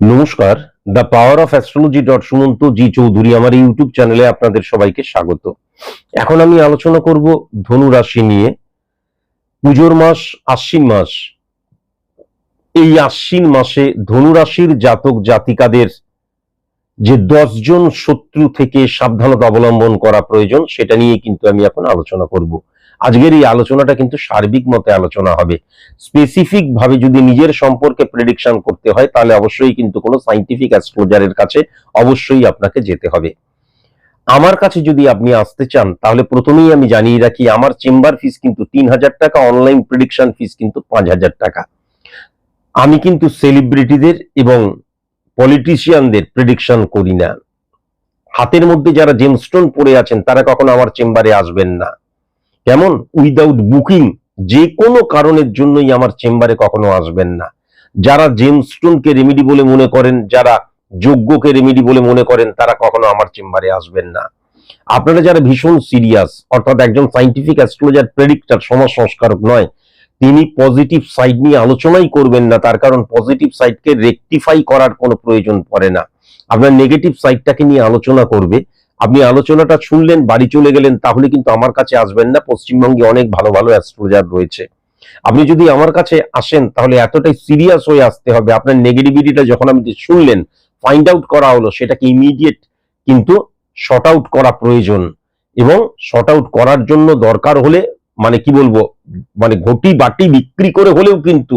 নমস্কার, the power of astrology dot Sumanta ji Chowdhury, আমার YouTube চ্যানেলে আপনাদের সবাইকে স্বাগত। এখন আমি আলোচনা করব ধনু রাশি নিয়ে। পুজোর মাস, আশ্বিন মাস। এই আশ্বিন মাসে ধনু রাশির জাতক জাতিকাদের যে দশজন শত্রু থেকে সাবধানতা অবলম্বন করা প্রয়োজন, সেটা নিয়ে কিন্তু আমি এখন আলোচনা করব। আজকের এই আলোচনাটা কিন্তু সার্বিক মতে আলোচনা হবে। স্পেসিফিক ভাবে যদি নিজের সম্পর্কে প্রেডিকশন করতে হয়, তাহলে অবশ্যই কিন্তু কোনো সাইন্টিফিক অ্যাস্ট্রোলজারের কাছে অবশ্যই আপনাকে যেতে হবে। আমার কাছে যদি আপনি আসতে চান, তাহলে প্রথমেই আমি জানিয়ে রাখি, আমার চেম্বার ফিস কিন্তু তিন হাজার টাকা অনলাইন প্রেডিকশন ফিস কিন্তু পাঁচ হাজার টাকা। আমি কিন্তু সেলিব্রিটিদের এবং পলিটিশিয়ানদের প্রেডিকশন করি না। হাতের মধ্যে যারা জেমস্টোন পড়ে আছেন, তারা কখনো আমার চেম্বারে আসবেন না। কেমন? উইদাউট বুকিং যে কোনো কারণের জন্যই আমার চেম্বারে কখনো আসবেন না। যারা জেমস্টোনকে রেমেডি বলে মনে করেন, যারা যোগ্যকে রেমেডি বলে মনে করেন, তারা কখনো আমার চেম্বারে আসবেন না। আপনারা যারা ভীষণ সিরিয়াস অর্থাৎ একজন সাইন্টিফিক অ্যাস্ট্রোলজার প্রেডিক্টার সমাজ সংস্কারক নয়, তিনি পজিটিভ সাইড নিয়ে আলোচনাই করবেন না, তার কারণ পজিটিভ সাইডকে রেকটিফাই করার কোনো প্রয়োজন পড়ে না। আপনার নেগেটিভ সাইডটাকে নিয়ে আলোচনা করবে আপনি আলোচনাটা শুনলেন, বাড়ি চলে গেলেন, তাহলে কিন্তু আমার কাছে আসবেন না। পশ্চিমবঙ্গে অনেক ভালো ভালো অ্যাস্ট্রোলজার রয়েছে। আপনি যদি আমার কাছে আসেন, তাহলে এতটাই সিরিয়াস হয়ে আসতে হবে। আপনার নেগেটিভিটিটা যখন আপনি শুনলেন ফাইন্ড আউট করা হলো, সেটাকে ইমিডিয়েট কিন্তু শর্ট আউট করা প্রয়োজন। এবং শর্ট আউট করার জন্য দরকার হলে মানে কি বলব মানে ঘটি বাটি বিক্রি করে হলেও কিন্তু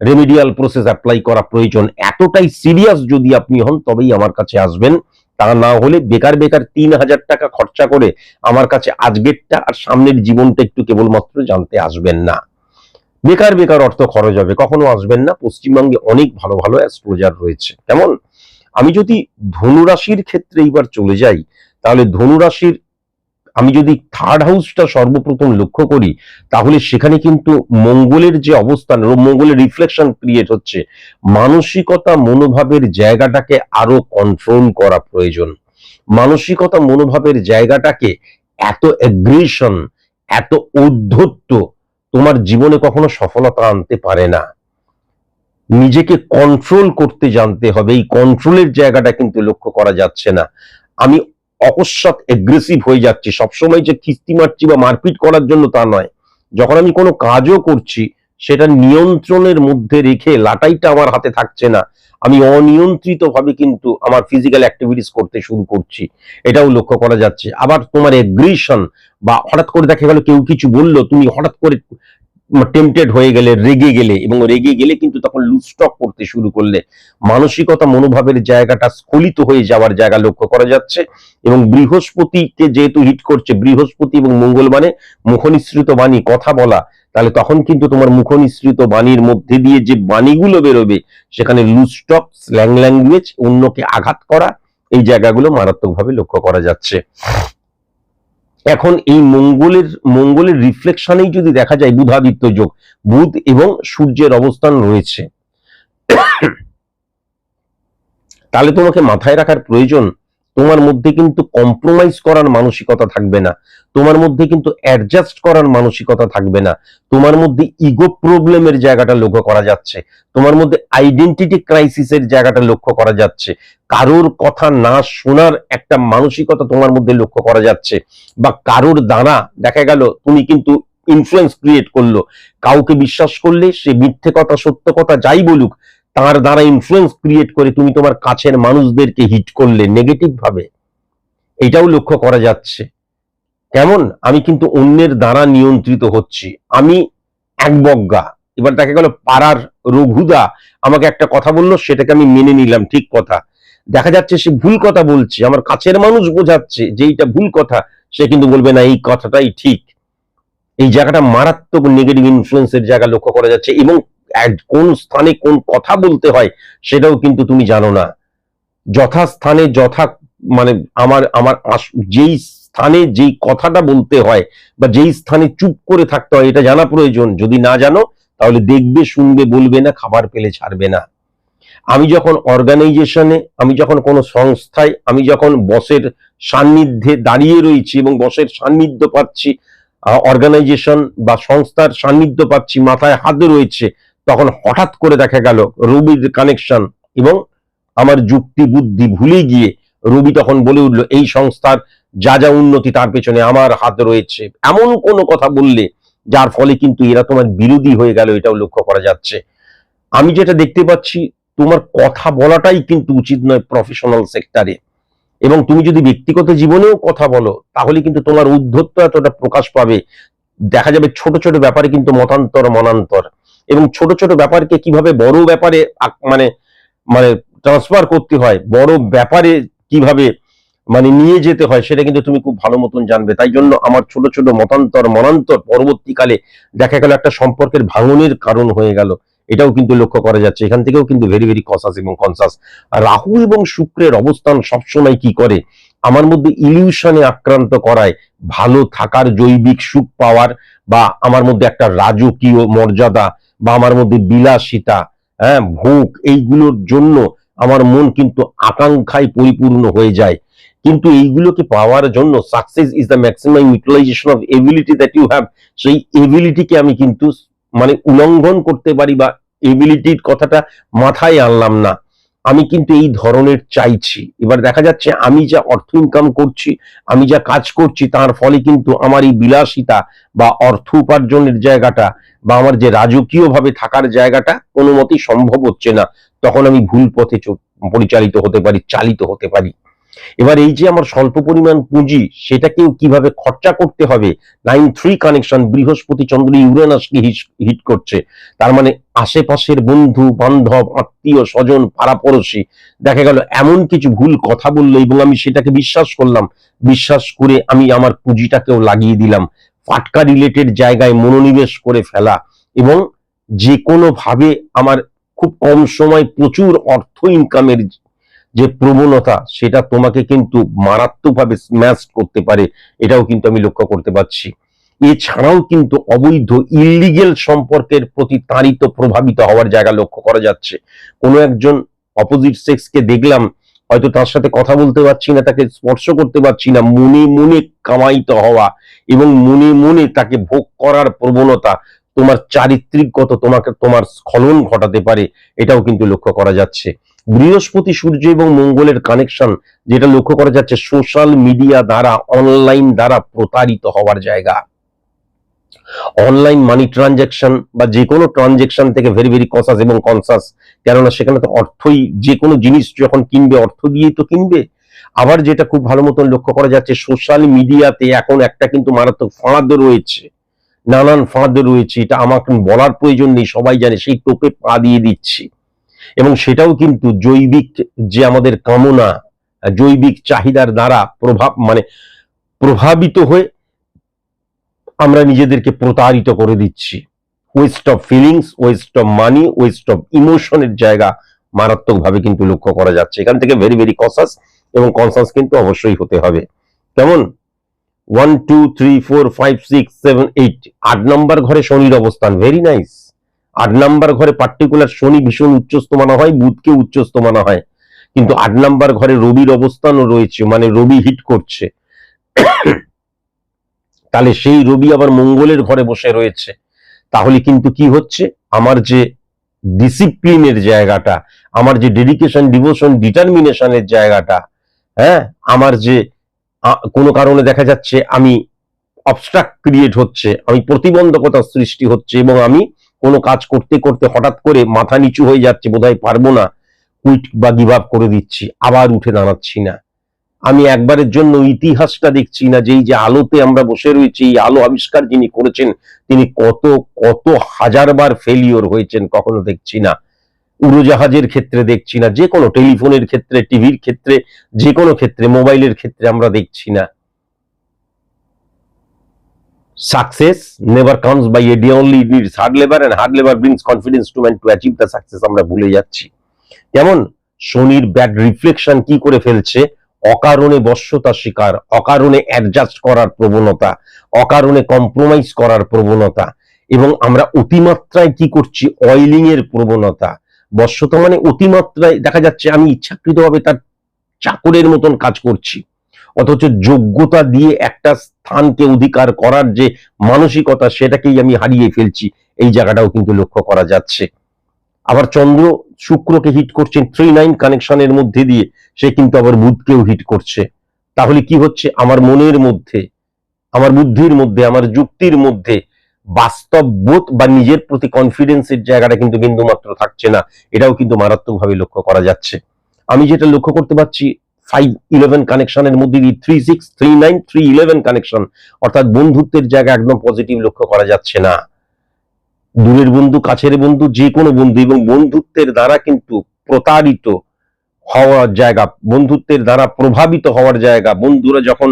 রেমিডিয়াল প্রসেস অ্যাপ্লাই করা প্রয়োজন। এতটাই সিরিয়াস যদি আপনি হন, তবেই আমার কাছে আসবেন। তা না হলে বেকার বেকার তিন হাজার টাকা খরচা করে আমার কাছে আজকেরটা আর সামনের জীবনটা একটু কেবলমাত্র জানতে আসবেন না। বেকার বেকার অর্থ খরচ হবে, কখনো আসবেন না। পশ্চিমবঙ্গে অনেক ভালো ভালো অ্যাস্ট্রোলজার রয়েছে। কেমন? আমি যদি ধনুরাশির ক্ষেত্রে এইবার চলে যাই, তাহলে ধনুরাশির আমি যদি থার্ড হাউসটা সর্বপ্রথম লক্ষ্য করি, তাহলে সেখানে কিন্তু মঙ্গলের যে অবস্থান মঙ্গলের রিফ্লেকশন ক্রিয়েট হচ্ছে, মানসিকতা মনোভাবের জায়গাটাকে আরও কন্ট্রোল করা প্রয়োজন। মানসিকতা মনোভাবের জায়গাটাকে এত অ্যাগ্রেশন এত ঔদ্ধত্য তোমার জীবনে কখনো সফলতা আনতে পারে না। নিজেকে কন্ট্রোল করতে জানতে হবে, এই কন্ট্রোলের জায়গাটা কিন্তু লক্ষ্য করা যাচ্ছে না। আমি অকস্মাৎ এগ্রেসিভ হয়ে যাচ্ছি। সবসময় যে খিস্তি মারছি বা মারপিট করার জন্য তা নয়। যখন আমি কোনো কাজও করছি, সেটা নিয়ন্ত্রণের মধ্যে রেখে লাটাইটা আমার হাতে থাকছে না। আমি অনিয়ন্ত্রিত ভাবে কিন্তু আমার ফিজিক্যাল অ্যাক্টিভিটিস করতে শুরু করছি। এটাও লক্ষ্য করা যাচ্ছে। আবার তোমার এগ্রেশন বা হঠাৎ করে দেখা গেল কেউ কিছু বলল, তুমি হঠাৎ করে টেম্পটেড হয়ে গেলে, রেগে গেলে এবং রেগে গেলে কিন্তু তখন লুস্টক করতে শুরু করলে মানসিকতা, মনোভাবের জায়গাটা স্খলিত হয়ে যাওয়ার জায়গা লক্ষ্য করা যাচ্ছে এবং বৃহস্পতিকে যেহেতু হিট করছে, বৃহস্পতি এবং মঙ্গল মানে মুখনিসৃত বাণী কথা বলা, তাহলে তখন কিন্তু তোমার মুখনিসৃত বাণীর মধ্যে দিয়ে যে বাণীগুলো বেরোবে, সেখানে লুস্টক স্ল্যাং ল্যাঙ্গুয়েজ অন্যকে আঘাত করা, এই জায়গাগুলো মারাত্মকভাবে লক্ষ্য করা যাচ্ছে। এখন এই মঙ্গলের মঙ্গলের রিফ্লেকশনেই যদি দেখা যায় বুধাদিত্য যোগ, বুধ এবং সূর্যের অবস্থান রয়েছে। তাহলে তোমাকে মাথায় রাখার প্রয়োজন তোমার মধ্যে কিন্তু কম্প্রোমাইজ করার মানসিকতা থাকবে না। তোমার মধ্যে কিন্তু অ্যাডজাস্ট করার মানসিকতা থাকবে না। তোমার মধ্যে ইগো প্রবলেমের জায়গাটা লক্ষ্য করা যাচ্ছে। তোমার মধ্যে আইডেন্টিটি ক্রাইসিসের জায়গাটা লক্ষ্য করা যাচ্ছে। কারোর কথা না শোনার একটা মানসিকতা তোমার মধ্যে লক্ষ্য করা যাচ্ছে বা কারোর দ্বারা দেখা গেল তুমি কিন্তু ইনফ্লুয়েন্স ক্রিয়েট করল। কাউকে বিশ্বাস করলে সে মিথ্যে কথা, সত্য কথা যাই বলুক তার দ্বারা ইনফ্লুয়েন্স ক্রিয়েট করে তুমি তোমার কাছের মানুষদেরকে হিট করলে নেগেটিভ ভাবে। এটাও লক্ষ্য করা যাচ্ছে। কেমন? আমি কিন্তু অন্যের দ্বারা নিয়ন্ত্রিত হচ্ছি। আমি এক বজ্ঞা এবার দেখা গেল পাড়ার রঘুদা। আমাকে একটা কথা বলল, সেটাকে আমি মেনে নিলাম, ঠিক কথা। দেখা যাচ্ছে সে ভুল কথা বলছে। আমার কাছের মানুষ বোঝাচ্ছে যে এইটা ভুল কথা। সে কিন্তু বলবে, না, এই কথাটাই ঠিক। এই জায়গাটা মারাত্মক নেগেটিভ ইনফ্লুয়েন্সের জায়গা লক্ষ্য করা যাচ্ছে এবং কোন স্থানে কোন কথা বলতে হয় সেটাও কিন্তু তুমি জানো না। যথাস্থানে যথা মানে আমার আমার যেই স্থানে যেই কথাটা বলতে হয় বা যেই স্থানে চুপ করে থাকতে হয় এটা জানা প্রয়োজন। যদি না জানো, তাহলে দেখবে, শুনবে, বলবে না, খাবার পেলে ছাড়বে না। আমি যখন অর্গানাইজেশনে আমি যখন কোনো সংস্থায়, আমি যখন বসের সান্নিধ্যে দাঁড়িয়ে রয়েছি এবং বসের সান্নিধ্য পাচ্ছি অর্গানাইজেশন বা সংস্থার সান্নিধ্য পাচ্ছি, মাথায় হাত রয়েছে তখন হঠাৎ করে দেখা গেল রবির কানেকশন এবং আমার যুক্তি বুদ্ধি ভুলে গিয়ে রবি তখন বলে উঠল, এই সংস্থার যা যা উন্নতি তার পেছনে আমার হাত রয়েছে। এমন কোনো কথা বললে, যার ফলে কিন্তু এরা তোমার বিরোধী হয়ে গেল, এটাও লক্ষ্য করা যাচ্ছে। আমি যেটা দেখতে পাচ্ছি, তোমার কথা বলাটাই কিন্তু উচিত নয় প্রফেশনাল সেক্টরে এবং তুমি যদি ব্যক্তিগত জীবনেও কথা বলো, তাহলে কিন্তু তোমার উদ্ধত্ত এতটা প্রকাশ পাবে। দেখা যাবে ছোট ছোট ব্যাপারে কিন্তু মতান্তর, মনান্তর। এবং ছোট ছোট ব্যাপারকে কীভাবে বড় ব্যাপারে মানে মানে ট্রান্সফার করতে হয়, বড় ব্যাপারে কীভাবে মানে নিয়ে যেতে হয় সেটা কিন্তু তুমি খুব ভালো মতন জানবে। তাই জন্য আমার ছোট ছোট মতান্তর, মনান্তর পরবর্তীকালে দেখা গেল একটা সম্পর্কের ভাঙনের কারণ হয়ে গেল। এটাও কিন্তু লক্ষ্য করা যাচ্ছে। এখান থেকেও কিন্তু ভেরি ভেরি কসাস এবং কনসাস রাহু এবং শুক্রের অবস্থান সবসময় কি করে? আমার মধ্যে ইলিউশনে আক্রান্ত করায় ভালো থাকার জৈবিক সুখ পাওয়ার বা আমার মধ্যে একটা রাজকীয় মর্যাদা বা আমার মধ্যে বিলাসিতা হ্যাঁ ভোগ, এইগুলোর জন্য আমার মন কিন্তু আকাঙ্ক্ষায় পরিপূর্ণ হয়ে যায়। কিন্তু এইগুলোকে পাওয়ার জন্য success is the maximum utilization of ability that you have সেই এবিলিটিকে আমি কিন্তু মানে উলঙ্ঘন করতে পারি বা এবিলিটির কথাটা মাথায় আনলাম না। আমি কিন্তু এই ধরনের চাইছি। এবার দেখা যাচ্ছে আমি যা অর্থ ইনকাম করছি, আমি যা কাজ করছি, তার ফলে কিন্তু আমার এই বিলাসিতা বা অর্থ উপার্জনের জায়গাটা বা আমার যে রাজকীয়ভাবে থাকার জায়গাটা কোনো মতেই সম্ভব হচ্ছে না। তখন আমি ভুল পথে পরিচালিত হতে পারি, চালিত হতে পারি। এবার এই যে আমার স্বল্প পরিমাণ পুঁজি, সেটাকেও কীভাবে খরচা করতে হবে? নাইন থ্রি কানেকশন বৃহস্পতি চন্দ্র ইউরেনাসকে হিট করছে? তার মানে আশেপাশের বন্ধু, বান্ধব, আত্মীয়, স্বজন পাড়াপড়শি দেখা গেল এমন কিছু ভুল কথা বলল এবং আমি সেটাকে বিশ্বাস করলাম। বিশ্বাস করে আমি আমার পুঁজিটাকেও লাগিয়ে দিলাম। ফাটকা রিলেটেড জায়গায় মনোনিবেশ করে ফেলা এবং যে কোনো ভাবে আমার খুব কম সময় প্রচুর অর্থ ইনকামের যে প্রবণতা, সেটা তোমাকে কিন্তু মারাত্মকভাবে স্ম্যাশ করতে পারে, এটাও কিন্তু আমি লক্ষ্য করতে পারছি। এছাড়াও কিন্তু অবৈধ ইলিগেল সম্পর্কের প্রতি তাড়িত, প্রভাবিত হওয়ার জায়গা লক্ষ্য করা যাচ্ছে। কোনো একজন অপোজিট সেক্সকে দেখলাম, হয়তো তার সাথে কথা বলতে পারছি না, তাকে স্পর্শ করতে পারছি না, মনে মনে কামাইতে হওয়া এবং মনে মনে তাকে ভোগ করার প্রবণতা তোমার চারিত্রিকগত তোমাকে তোমার স্খলন ঘটাতে পারে, এটাও কিন্তু লক্ষ্য করা যাচ্ছে। বৃহস্পতি সূর্য এবং মঙ্গলের কানেকশন যেটা লক্ষ্য করা যাচ্ছে সোশ্যাল মিডিয়া দ্বারা অনলাইন দ্বারা প্রতারিত হওয়ার জায়গা। অনলাইন মানি ট্রানজাকশন বা যে কোনো ট্রানজাকশন থেকে ভেরি ভেরি কসাস এবং কনসাস কেননা সেখানে তো অর্থই যে কোনো জিনিস যখন কিনবে, অর্থ দিয়েই তো কিনবে। আবার যেটা খুব ভালো মতন লক্ষ্য করা যাচ্ছে সোশ্যাল মিডিয়াতে এখন একটা কিন্তু মারাত্মক ফাঁদ রয়েছে। নানান ফাঁদ রয়েছে, এটা আমাকে বলার প্রয়োজন নেই, সবাই জানে, সেই টোপে পা দিয়ে দিচ্ছি। এবং সেটাও কিন্তু জৈবিক যে আমাদের কামনা, জৈবিক চাহিদার দ্বারা প্রভাব মানে প্রভাবিত হয়ে আমরা নিজেদেরকে প্রতারিত করে দিচ্ছি। Waste of feelings waste of money waste of ইমোশনের জায়গা মারাত্মকভাবে কিন্তু লক্ষ্য করা যাচ্ছে। এখান থেকে ভেরি ভেরি কসাস এবং কনসাস কিন্তু অবশ্যই হতে হবে। কেমন? One two three four five six seven eight আট নম্বর ঘরে শনির অবস্থান। ভেরি নাইস আট নাম্বার ঘরে পার্টিকুলার শনি ভীষণ উচ্চস্ত মানা হয়, বুধকে উচ্চস্ত মানা হয়। কিন্তু আট নাম্বার ঘরে রবির অবস্থানও রয়েছে মানে রবি হিট করছে। তাহলে সেই রবি আবার মঙ্গলের ঘরে বসে রয়েছে। তাহলে কিন্তু কি হচ্ছে? আমার যে ডিসিপ্লিনের জায়গাটা, আমার যে ডেডিকেশন ডিভোশন ডিটারমিনেশনের জায়গাটা হ্যাঁ? আমার যে কোনো কারণে দেখা যাচ্ছে আমি অবস্ট্রাক্ট ক্রিয়েট হচ্ছে, আমি প্রতিবন্ধকতা সৃষ্টি হচ্ছে এবং আমি কোনো কাজ করতে করতে হঠাৎ করে মাথা নিচু হয়ে যাচ্ছে, বোধহয় পারব না কুইট বা গিভ আপ করে দিচ্ছি, আবার উঠে দাঁড়াচ্ছি না। আমি একবারের জন্য ইতিহাসটা দেখছি না যে এই যে আলোতে আমরা বসে রয়েছি, এই আলো আবিষ্কার যিনি করেছেন, তিনি কত কত হাজারবার ফেলিওর হয়েছেন, কখনো দেখছি না। উড়োজাহাজের ক্ষেত্রে দেখছি না যে কোনো টেলিফোনের ক্ষেত্রে, টিভির ক্ষেত্রে যে কোনো ক্ষেত্রে, মোবাইলের ক্ষেত্রে আমরা দেখছি না। Success never comes by a only it needs hard labor and hard labor brings confidence to man to achieve the আমরা ভুলে যাচ্ছি। কেমন শনির ব্যাড রিফ্লেকশন কি করে ফেলছে? অকারণে বশ্যতা শিকার, অকারণে অ্যাডজাস্ট করার প্রবণতা, অকারণে কম্প্রোমাইজ করার প্রবণতা, এবং আমরা অতিমাত্রায় কি করছি? অয়েলিং এর প্রবণতা বশ্যতা মানে অতিমাত্রায় দেখা যাচ্ছে আমি ইচ্ছাকৃতভাবে তার চাকরের মতন কাজ করছি। অথচ যোগ্যতা দিয়ে একটা স্থানকে অধিকার করার যে মানসিকতা সেটাকেই আমি হারিয়ে ফেলছি, এই জায়গাটাও কিন্তু লক্ষ্য করা যাচ্ছে। আবার চন্দ্র শুক্রকে হিট করছেন থ্রি নাইন কানেকশনের মধ্যে দিয়ে সে কিন্তু আবার বুধকেও হিট করছে। তাহলে কি হচ্ছে? আমার মনের মধ্যে, আমার বুদ্ধির মধ্যে, আমার যুক্তির মধ্যে বাস্তব বোধ বা নিজের প্রতি কনফিডেন্সের জায়গাটা কিন্তু বিন্দু মাত্র থাকছে না। এটাও কিন্তু মারাত্মকভাবে লক্ষ্য করা যাচ্ছে। আমি যেটা লক্ষ্য করতে পারছি ফাইভ ইলেভেন কানেকশনের মধ্যে দিয়ে three six three nine three eleven connection অর্থাৎ বন্ধুত্বের জায়গা একদম পজিটিভ লক্ষ্য করা যাচ্ছে না। দূরের বন্ধু, কাছের বন্ধু যে কোনো বন্ধু এবং বন্ধুত্বের দ্বারা কিন্তু প্রতারিত হওয়ার জায়গা, বন্ধুত্বের দ্বারা প্রভাবিত হওয়ার জায়গা, বন্ধুরা যখন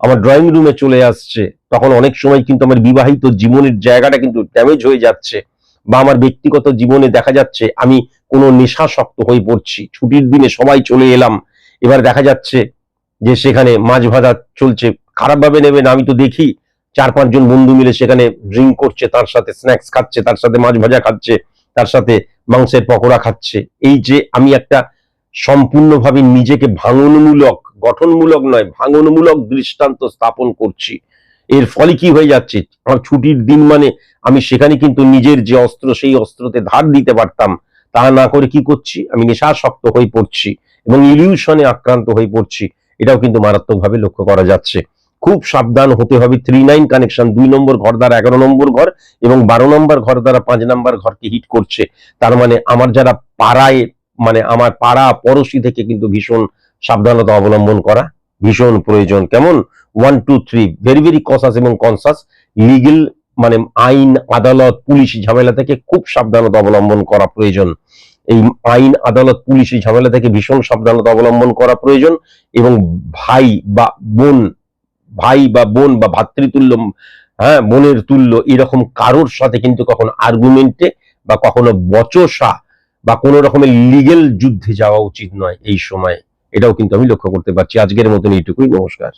আমার ড্রয়িং রুমে চলে আসছে। তখন অনেক সময় কিন্তু আমার বিবাহিত জীবনের জায়গাটা কিন্তু ড্যামেজ হয়ে যাচ্ছে বা আমার ব্যক্তিগত জীবনে দেখা যাচ্ছে আমি কোনো নেশাসক্ত হয়ে পড়ছি। ছুটির দিনে সবাই চলে এলাম। এবার দেখা যাচ্ছে যে সেখানে মাছ ভাজা চলছে। খারাপভাবে নেবেন আমি তো দেখি চার পাঁচজন বন্ধু মিলে সেখানে ড্রিঙ্ক করছে, তার সাথে স্ন্যাক্স খাচ্ছে, তার সাথে মাছ ভাজা খাচ্ছে, তার সাথে মাংসের পকোড়া খাচ্ছে। এই যে আমি একটা সম্পূর্ণভাবে নিজেকে ভাঙনমূলক গঠনমূলক নয়, ভাঙনমূলক দৃষ্টান্ত স্থাপন করছি। এর ফলে কি হয়ে যাচ্ছে? আমার ছুটির দিন মানে আমি সেখানে কিন্তু নিজের যে অস্ত্র, সেই অস্ত্রতে ধার দিতে পারতাম। তা না করে কি করছি? আমি নেশাসক্ত হয়ে পড়ছি এবং ইলিউশনে আক্রান্ত হয়ে পড়ছি। এটাও কিন্তু মারাত্মকভাবে লক্ষ্য করা যাচ্ছে। খুব সাবধান হতে হবে। থ্রি নাইন কানেকশন দুই নম্বর ঘর দ্বারা এগারো নম্বর ঘর এবং বারো নম্বর ঘর দ্বারা পাঁচ নম্বর ঘরকে হিট করছে। তার মানে আমার যারা পাড়ায় মানে আমার পাড়া পড়োশি থেকে কিন্তু ভীষণ সাবধানতা অবলম্বন করা, ভীষণ প্রয়োজন। কেমন? One two three very very cautious এবং কনসাস লিগেল মানে আইন, আদালত, পুলিশ ঝামেলা থেকে খুব সাবধানতা অবলম্বন করা প্রয়োজন। এই আইন, আদালত, পুলিশ ঝামেলা থেকে ভীষণ সাবধানতা অবলম্বন করা প্রয়োজন এবং ভাই বা বোন, ভাই বা বোন বা ভাতৃতুল্য হ্যাঁ বোনের তুল্য এরকম কারোর সাথে কিন্তু কখনো আর্গুমেন্টে বা কখনো বচসা বা কোনো রকমের লিগেল যুদ্ধে যাওয়া উচিত নয় এই সময়। এটাও কিন্তু আমি লক্ষ্য করতে পারছি। আজকের মতন এইটুকুই নমস্কার।